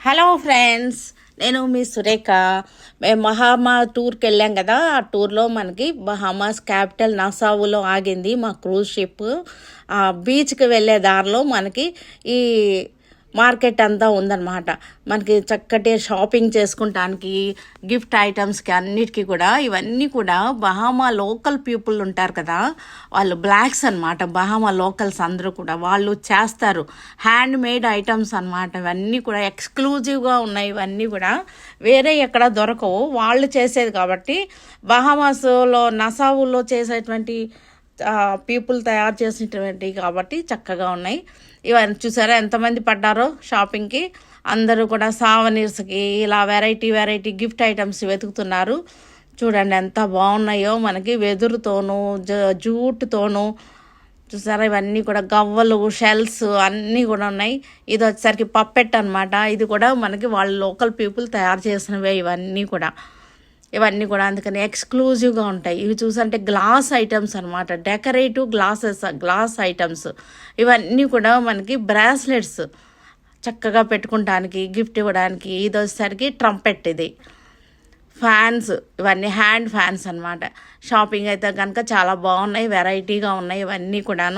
Hello friends నేను మీ సురేఖ. మేము మహామా టూర్కి వెళ్ళాం కదా ఆ టూర్లో మనకి బహామాస్ క్యాపిటల్ నసావులో ఆగింది మా క్రూజ్ షిప్. ఆ బీచ్కి వెళ్ళే దారిలో మనకి ఈ మార్కెట్ అంతా ఉందన్నమాట. మనకి చక్కటి షాపింగ్ చేసుకుంటానికి గిఫ్ట్ ఐటమ్స్కి అన్నిటికీ కూడా ఇవన్నీ కూడా బహామా లోకల్ పీపుల్ ఉంటారు కదా వాళ్ళు బ్లాక్స్ అనమాట బహామా లోకల్స్ అందరూ కూడా వాళ్ళు చేస్తారు. హ్యాండ్ మేడ్ ఐటమ్స్ అన్నమాట. ఇవన్నీ కూడా ఎక్స్క్లూజివ్గా ఉన్నాయి. ఇవన్నీ కూడా వేరే ఎక్కడ దొరకవు. వాళ్ళు చేసేది కాబట్టి బహామాస్లో నసావులో చేసేటువంటి పీపుల్ తయారు చేసినటువంటివి కాబట్టి చక్కగా ఉన్నాయి. ఇవన్నీ చూసారా ఎంతమంది పడ్డారో షాపింగ్కి. అందరూ కూడా సావనీర్స్కి ఇలా వెరైటీ వెరైటీ గిఫ్ట్ ఐటమ్స్ వెతుకుతున్నారు. చూడండి ఎంత బాగున్నాయో మనకి వెదురుతోనూ జ జూట్తోనూ. చూసారా ఇవన్నీ కూడా గవ్వలు షెల్స్ అన్నీ కూడా ఉన్నాయి. ఇది వచ్చేసరికి పప్పెట్ అనమాట ఇది కూడా మనకి వాళ్ళ లోకల్ పీపుల్ తయారు చేసినవే ఇవన్నీ కూడా. ఇవన్నీ కూడా అందుకని ఎక్స్క్లూజివ్గా ఉంటాయి. ఇవి చూసంటే గ్లాస్ ఐటమ్స్ అనమాట డెకరేటివ్ గ్లాసెస్ గ్లాస్ ఐటమ్స్ ఇవన్నీ కూడా మనకి బ్రాస్లెట్స్ చక్కగా పెట్టుకుంటానికి గిఫ్ట్ ఇవ్వడానికి. ఇది వచ్చేసరికి ట్రంపెట్ ఇది. ఫ్యాన్స్ ఇవన్నీ హ్యాండ్ ఫ్యాన్స్ అనమాట షాపింగ్ అయితే కనుక చాలా బాగున్నాయి వెరైటీగా ఉన్నాయి ఇవన్నీ కూడాను.